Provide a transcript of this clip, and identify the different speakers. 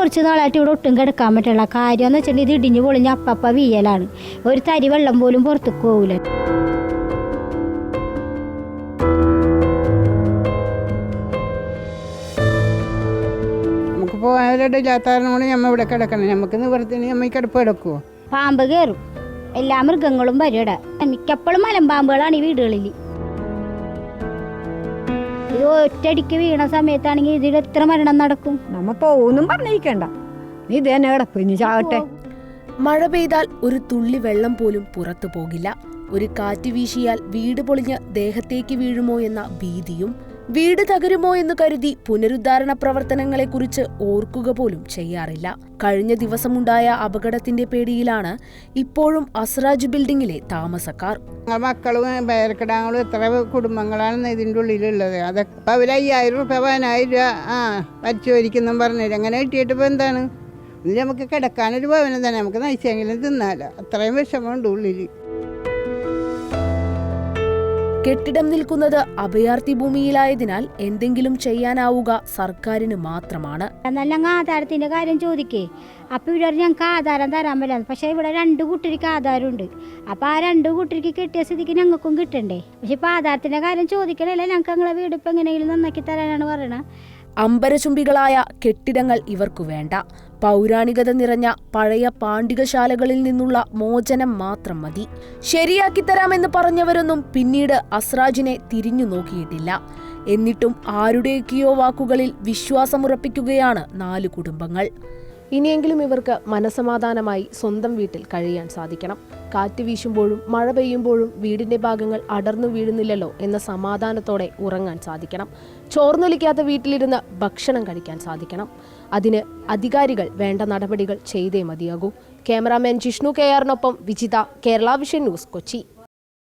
Speaker 1: കുറച്ച് നാളായിട്ട് ഇവിടെ ഒട്ടും കിടക്കാൻ പറ്റില്ല. കാര്യം എന്ന് വെച്ചിട്ടുണ്ടെങ്കിൽ ഇത് ഇടിഞ്ഞു പൊളിഞ്ഞ് അപ്പപ്പ വീയലാണ്. ഒരു തരി വെള്ളം പോലും പുറത്തേക്ക് പോകില്ല
Speaker 2: നമുക്ക് പോകാനില്ലാത്ത കാരണം നമ്മൾ ഇവിടെ കിടക്കണം. നമുക്ക് നിവർത്തിന് നമ്മൾ ഈ കിടപ്പ് കിടക്കുമോ
Speaker 1: പാമ്പ് കയറും. എല്ലാ മൃഗങ്ങളും വരും ഇവിടെ. മിക്കപ്പോഴും മലമ്പാമ്പുകളാണ് ഈ വീടുകളിൽ ഒറ്റയടിക്ക് വീണ സമയത്താണെങ്കിൽ ഇതിൽ എത്ര മരണം നടക്കും?
Speaker 3: നമ്മ പോകുന്നു പറഞ്ഞിരിക്കണ്ട. നീ ഇത് തന്നെ കിടപ്പ് ഇനി ചാകട്ടെ
Speaker 4: മഴ പെയ്താൽ ഒരു തുള്ളി വെള്ളം പോലും പുറത്തു പോകില്ല. ഒരു കാറ്റ് വീശിയാൽ വീട് പൊളിഞ്ഞ് ദേഹത്തേക്ക് വീഴുമോ എന്ന ഭീതിയും വീട് തകരുമോ എന്ന് കരുതി പുനരുദ്ധാരണ പ്രവർത്തനങ്ങളെക്കുറിച്ച് ഓർക്കുക പോലും ചെയ്യാറില്ല. കഴിഞ്ഞ ദിവസമുണ്ടായ അപകടത്തിന്റെ പേടിയിലാണ് ഇപ്പോഴും അസ്രാജ് ബിൽഡിംഗിലെ താമസക്കാർ.
Speaker 2: മക്കളും പേരക്കിടാങ്ങളും എത്ര കുടുംബങ്ങളാണ് ഇതിന്റെ ഉള്ളിലുള്ളത്. അതൊക്കെ അവർ അയ്യായിരം രൂപ പതിനായിരം രൂപ ആ വരച്ചു പറഞ്ഞത് അങ്ങനെ കിട്ടിയിട്ട് ഇപ്പോൾ എന്താണ്? ഇത് നമുക്ക് കിടക്കാനൊരു ഭവനം തന്നെ നമുക്ക് നയിച്ചെങ്കിലും തിന്നാലോ. അത്രയും വിഷമമുണ്ട് ഉള്ളിൽ
Speaker 4: കെട്ടിടം നിൽക്കുന്നത് അഭയാർത്ഥി ഭൂമിയിലായതിനാൽ എന്തെങ്കിലും ചെയ്യാനാവുക സർക്കാരിന് മാത്രമാണ്.
Speaker 1: ആധാരത്തിന്റെ കാര്യം ചോദിക്കേ. അപ്പൊ ഇവിടെ ഞങ്ങൾക്ക് ആധാരം തരാൻ പറ്റില്ല പക്ഷെ ഇവിടെ രണ്ട് കുട്ടിക്ക് ആധാരമുണ്ട്. അപ്പൊ ആ രണ്ട് കുട്ടിക്ക് കിട്ടിയ സ്ഥിതിക്ക് ഞങ്ങൾക്കും കിട്ടണ്ടേ? പക്ഷെ ഇപ്പൊ ആധാരത്തിന്റെ കാര്യം ചോദിക്കണല്ലേ ഞങ്ങൾക്ക് ഞങ്ങളെ വീട് ഇപ്പൊ എങ്ങനെയെങ്കിലും നന്നാക്കി തരാനാണ് പറയണത്
Speaker 4: അമ്പരചുംബികളായ കെട്ടിടങ്ങൾ ഇവർക്കു വേണ്ട. പൗരാണികത നിറഞ്ഞ പഴയ പാണ്ഡികശാലകളിൽ നിന്നുള്ള മോചനം മാത്രം മതി. ശരിയാക്കിത്തരാമെന്ന് പറഞ്ഞവരൊന്നും പിന്നീട് അസ്രാജിനെ തിരിഞ്ഞു നോക്കിയിട്ടില്ല. എന്നിട്ടും ആരുടെയൊക്കെയോ വാക്കുകളിൽ വിശ്വാസമുറപ്പിക്കുകയാണ് നാലു കുടുംബങ്ങൾ. ഇനിയെങ്കിലും ഇവർക്ക് മനസമാധാനമായി സ്വന്തം വീട്ടിൽ കഴിയാൻ സാധിക്കണം. കാറ്റ് വീശുമ്പോഴും മഴ പെയ്യുമ്പോഴും വീടിന്റെ ഭാഗങ്ങൾ അടർന്നു വീഴുന്നില്ലല്ലോ എന്ന സമാധാനത്തോടെ ഉറങ്ങാൻ സാധിക്കണം. ചോർന്നൊലിക്കാത്ത വീട്ടിലിരുന്ന് ഭക്ഷണം കഴിക്കാൻ സാധിക്കണം. അതിന് അധികാരികൾ വേണ്ട നടപടികൾ ചെയ്തേ മതിയാകൂ. ക്യാമറാമാൻ ജിഷ്ണു കെ ആറിനൊപ്പം വിജിത കേരള വിഷൻ ന്യൂസ് കൊച്ചി.